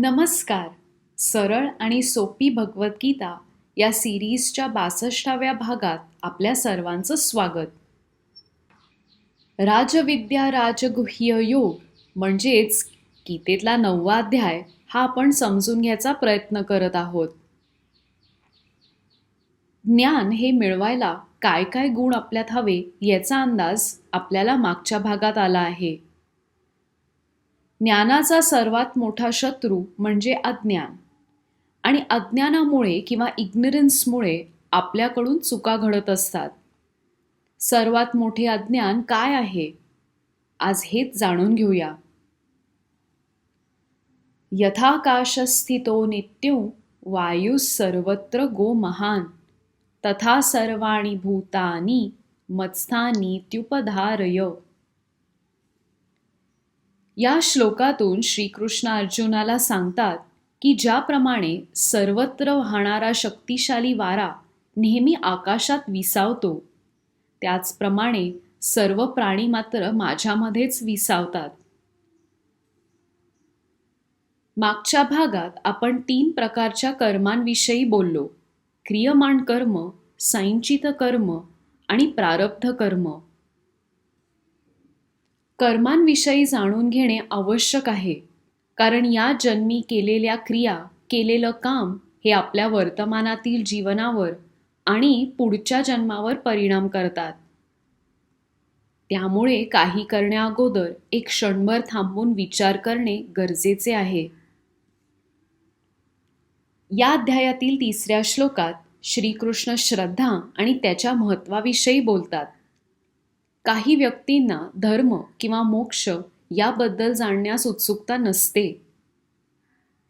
नमस्कार. सरळ आणि सोपी भगवद्गीता या सिरीजच्या बासष्टाव्या भागात आपल्या सर्वांचं स्वागत. राजविद्या राजगुह्य योग म्हणजेच गीतेतला नववा अध्याय हा आपण समजून घ्यायचा प्रयत्न करत आहोत. ज्ञान हे मिळवायला काय काय गुण आपल्यात हवे याचा अंदाज आपल्याला मागच्या भागात आला आहे. ज्ञानाचा सर्वात मोठा शत्रू म्हणजे अज्ञान. आणि अज्ञानामुळे किंवा इग्नरन्समुळे आपल्याकडून चुका घडत असतात. सर्वात मोठे अज्ञान काय आहे? आज हेच जाणून घेऊया. यथाकाशस्थितो नित्यो वायू सर्वत्र गो महान. तथा सर्वाणी भूतानी मत्स्थानीत्युपधारय या श्लोकातून श्रीकृष्ण अर्जुनाला सांगतात की ज्याप्रमाणे सर्वत्र वाहणारा शक्तिशाली वारा नेहमी आकाशात विसावतो त्याचप्रमाणे सर्व प्राणी मात्र माझ्यामध्येच विसावतात. मागच्या भागात आपण तीन प्रकारच्या कर्मांविषयी बोललो. क्रियमाण कर्म संचित कर्म आणि प्रारब्ध कर्म. कर्मांविषयी जाणून घेणे आवश्यक आहे. कारण या जन्मी केलेल्या क्रिया केलेलं काम हे आपल्या वर्तमानातील जीवनावर आणि पुढच्या जन्मावर परिणाम करतात. त्यामुळे काही करण्याअगोदर एक क्षणभर थांबून विचार करणे गरजेचे आहे. या अध्यायातील तिसऱ्या श्लोकात श्रीकृष्ण श्रद्धा आणि त्याच्या महत्वाविषयी बोलतात. काही व्यक्तींना धर्म किंवा मोक्ष याबद्दल जाणण्यास उत्सुकता नसते.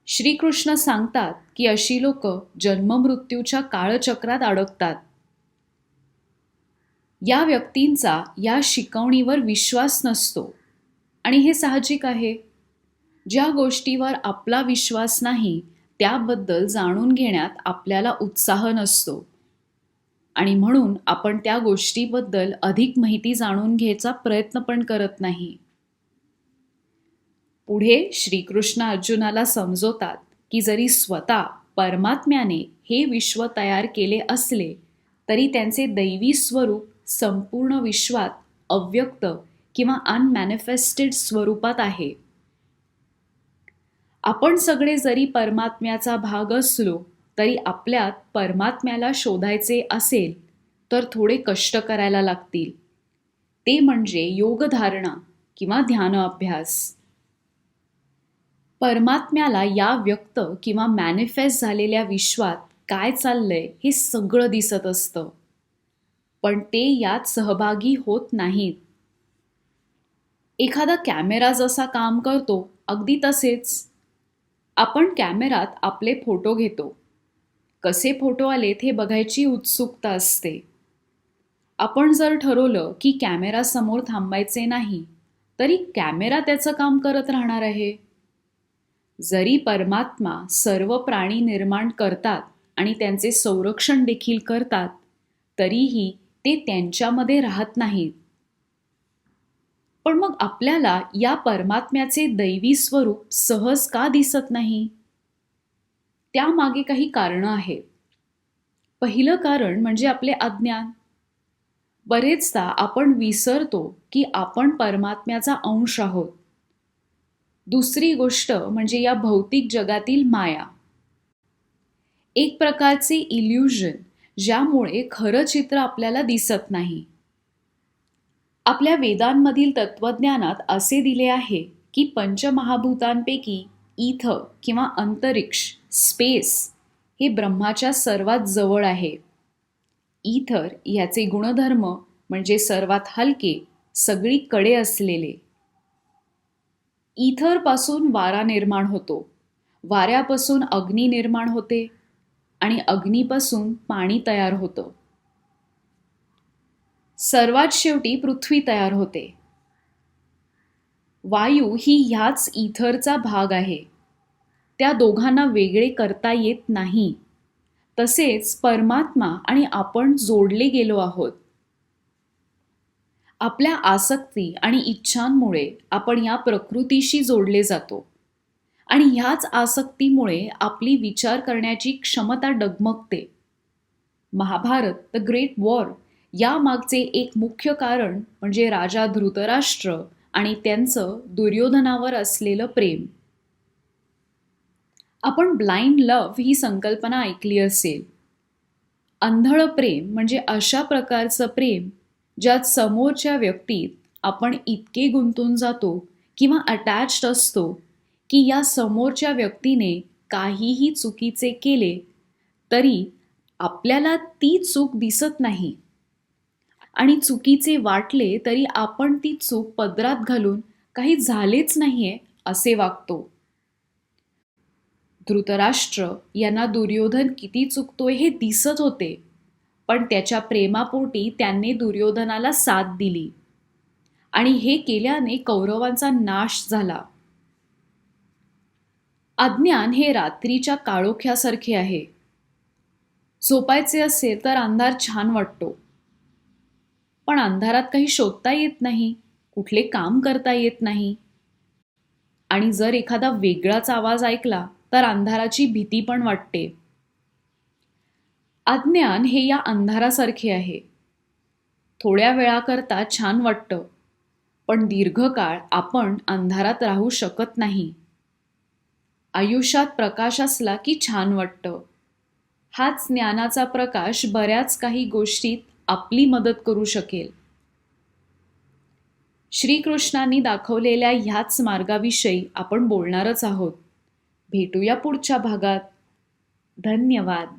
श्रीकृष्ण सांगतात की अशी लोक जन्ममृत्यूच्या काळचक्रात अडकतात. या व्यक्तींचा या शिकवणीवर विश्वास नसतो. आणि हे साहजिक आहे. ज्या गोष्टीवर आपला विश्वास नाही त्याबद्दल जाणून घेण्यात आपल्याला उत्साह नसतो. आणि म्हणून आपण त्या गोष्टीबद्दल अधिक माहिती जाणून घ्यायचा प्रयत्न पण करत नाही. पुढे श्रीकृष्ण अर्जुनाला समजवतात की जरी स्वतः परमात्म्याने हे विश्व तयार केले असले तरी त्यांचे दैवी स्वरूप संपूर्ण विश्वात अव्यक्त किंवा अनमॅनिफेस्टेड स्वरूपात आहे. आपण सगळे जरी परमात्म्याचा भाग असलो तरी आपल्यात परमात्म्याला शोधायचे असेल तर थोडे कष्ट करायला लागतील. ते म्हणजे योगधारणा किंवा ध्यान अभ्यास. परमात्म्याला या व्यक्त किंवा मॅनिफेस्ट झालेल्या विश्वात काय चाललंय हे सगळं दिसत असतं. पण ते यात सहभागी होत नाहीत. एखादा कॅमेरा जसा काम करतो अगदी तसेच. आपण कॅमेरात आपले फोटो घेतो. कसे फोटो आलेत हे बघायची उत्सुकता असते. आपण जर ठरवलं की कॅमेरासमोर थांबायचे नाही तरी कॅमेरा त्याचं काम करत राहणार आहे. जरी परमात्मा सर्व प्राणी निर्माण करतात आणि त्यांचे संरक्षण देखील करतात तरीही ते त्यांच्यामध्ये राहत नाहीत. पण मग आपल्याला या परमात्म्याचे दैवी स्वरूप सहज का दिसत नाही? त्यामागे काही कारणं आहेत. पहिलं कारण म्हणजे आपले अज्ञान. बरेचदा आपण विसरतो की आपण परमात्म्याचा अंश आहोत. दुसरी गोष्ट म्हणजे या भौतिक जगातील माया. एक प्रकारचे इल्युजन ज्यामुळे खरं चित्र आपल्याला दिसत नाही. आपल्या वेदांमधील तत्वज्ञानात असे दिले आहे की पंचमहाभूतांपैकी इथ किंवा अंतरिक्ष स्पेस हे ब्रह्माच्या सर्वात जवळ आहे. इथर याचे गुणधर्म म्हणजे सर्वात हलके सगळीकडे असलेले. इथरपासून वारा निर्माण होतो. वाऱ्यापासून अग्नी निर्माण होते आणि अग्नीपासून पाणी तयार होतं. सर्वात शेवटी पृथ्वी तयार होते. वायू ही ह्याच इथरचा भाग आहे. त्या दोघांना वेगळे करता येत नाही. तसेच परमात्मा आणि आपण जोडले गेलो आहोत. आपल्या आसक्ती आणि इच्छांमुळे आपण या प्रकृतीशी जोडले जातो. आणि ह्याच आसक्तीमुळे आपली विचार करण्याची क्षमता डगमगते. महाभारत द ग्रेट वॉर यामागचे एक मुख्य कारण म्हणजे राजा धृतराष्ट्र आणि त्यांचं दुर्योधनावर असलेलं प्रेम. आपण ब्लाइंड लव्ह ही संकल्पना ऐकली असेल. अंधळ प्रेम म्हणजे अशा प्रकारचं प्रेम ज्यात समोरच्या व्यक्तीत आपण इतके गुंतून जातो किंवा अटॅच्ड असतो की या समोरच्या व्यक्तीने काहीही चुकीचे केले तरी आपल्याला ती चूक दिसत नाही. आणि चुकीचे वाटले तरी आपण ती चूक पदरात घालून काही झालेच नाही आहे असे वागतो. धृतराष्ट्र यांना दुर्योधन किती चुकतोय हे दिसत होते पण त्याच्या प्रेमापोटी त्यांनी दुर्योधनाला साथ दिली. आणि हे केल्याने कौरवांचा नाश झाला. अज्ञान हे रात्रीच्या काळोख्यासारखे आहे. झोपायचे असेल तर अंधार छान वाटतो. पण अंधारात काही शोधता येत नाही कुठले काम करता येत नाही. आणि जर एखादा वेगळाच आवाज ऐकला तर अंधाराची भीती पण वाटते. अज्ञान हे या अंधारासारखे आहे. थोड्या वेळाकरता छान वाटतं पण दीर्घकाळ आपण अंधारात राहू शकत नाही. आयुष्यात प्रकाश असला की छान वाटतं. हाच ज्ञानाचा प्रकाश बऱ्याच काही गोष्टीत आपली मदत करू शकेल. श्रीकृष्णांनी दाखवलेल्या ह्याच मार्गाविषयी आपण बोलणारच आहोत. भेटूया पुढच्या भागात. धन्यवाद.